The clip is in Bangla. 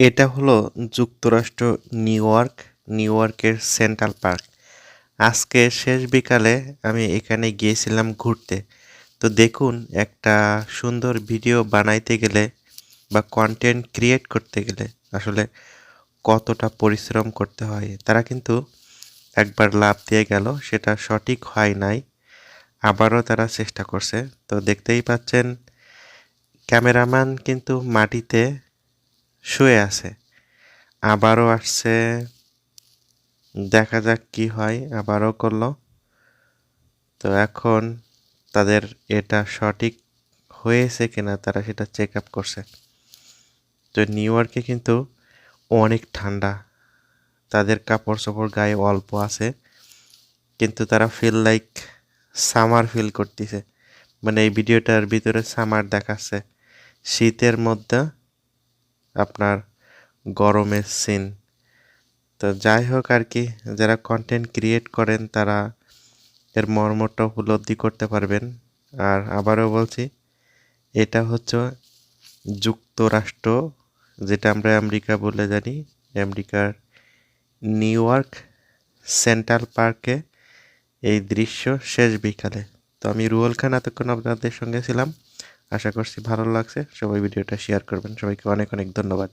এটা হলো যুক্তরাষ্ট্র, নিউ ইয়র্ক, নিউ ইয়র্কের সেন্ট্রাল পার্ক। আজকে শেষ বিকালে আমি এখানে গিয়েছিলাম ঘুরতে। তো দেখুন, একটা সুন্দর ভিডিও বানাইতে গেলে বা কন্টেন্ট ক্রিয়েট করতে গেলে আসলে কতটা পরিশ্রম করতে হয়, তারা কিন্তু একবার লাভ দিয়ে গেল, সেটা সঠিক হয় নাই। আবারও তারা চেষ্টা করছে। তো দেখতেই পাচ্ছেন, ক্যামেরাম্যান কিন্তু মাটিতে শুয়ে আছে। আবারও আসছে। দেখা যাক কি হয়, আবারও করল। তো এখন তাদের এটা সঠিক হয়েছে কিনা, তারা সেটা চেক আপ করছে। তো নিউ ইয়র্কে কিন্তু অনেক ঠান্ডা। তাদের কাপড় চোপড় গায়ে অল্প আছে, কিন্তু তারা ফিল লাইক সামার ফিল করতেছে। মানে এই ভিডিওটার ভিতরে সামার দেখাচ্ছে। শীতের মধ্যে আপনার গরমের সিন তো যাই হোক আর কি, যারা কন্টেন্ট ক্রিয়েট করেন তারা এর মর্মটা উপলব্ধি করতে পারবেন। আর আবারও বলছি, এটা হচ্ছে যুক্তরাষ্ট্র, যেটা আমরা আমেরিকা বলে জানি। আমেরিকার নিউ ইয়র্ক সেন্ট্রাল পার্কে এই দৃশ্য শেষ বিকালে। তো আমি রুয়েল খান এতক্ষণ আপনাদের সঙ্গে ছিলাম। আশা করছি ভালো লাগছে। সবাই ভিডিওটা শেয়ার করবেন। সবাইকে অনেক অনেক ধন্যবাদ।